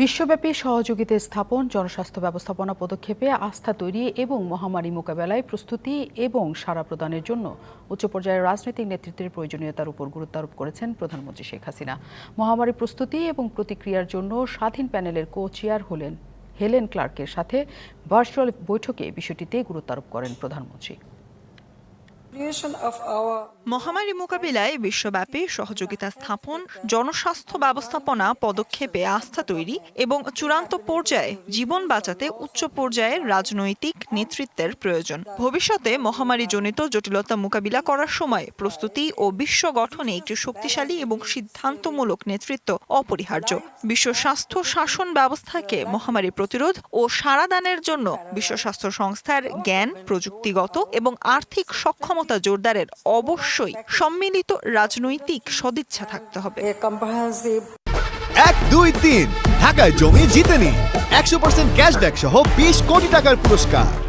বিশ্বব্যাপী সহযোগিতা স্থাপন, জনস্বাস্থ্য ব্যবস্থাপনা পদক্ষেপে আস্থা তৈরি এবং মহামারী মোকাবেলায় প্রস্তুতি এবং সাড়া প্রদানের জন্য উচ্চ পর্যায়ের রাজনৈতিক নেতৃত্বের প্রয়োজনীয়তার উপর গুরুত্ব আরোপ করেছেন প্রধানমন্ত্রী শেখ হাসিনা। মহামারী প্রস্তুতি এবং প্রতিক্রিয়ার জন্য স্বাধীন প্যানেলের কো চেয়ার হলেন হেলেন ক্লার্কের সাথে ভার্চুয়াল বৈঠকে বিষয়টিতে গুরুত্ব আরোপ করেন প্রধানমন্ত্রী। মহামারী মোকাবিলায় বিশ্বব্যাপী সহযোগিতা স্থাপন, জনস্বাস্থ্য ব্যবস্থাপনা পদক্ষেপে আস্থা তৈরি এবং চূড়ান্ত পর্যায়ে জীবন বাঁচাতে উচ্চ পর্যায়ের রাজনৈতিক নেতৃত্বের প্রয়োজন। ভবিষ্যতে মহামারীজনিত জটিলতা মোকাবিলা করার সময় প্রস্তুতি ও বিশ্ব গঠনে একটি শক্তিশালী এবং সিদ্ধান্তমূলক নেতৃত্ব অপরিহার্য। বিশ্ব স্বাস্থ্য শাসন ব্যবস্থাকে মহামারী প্রতিরোধ ও সাড়াদানের জন্য বিশ্ব স্বাস্থ্য সংস্থার জ্ঞান, প্রযুক্তিগত এবং আর্থিক সক্ষমতা জোরদারের অবশ্যই সম্মিলিত রাজনৈতিক সদিচ্ছা থাকতে হবে। এক দুই তিন। ঢাকায় জমি জিতে নিন একশো পার্সেন্ট ক্যাশব্যাক সহ বিশ কোটি টাকার পুরস্কার।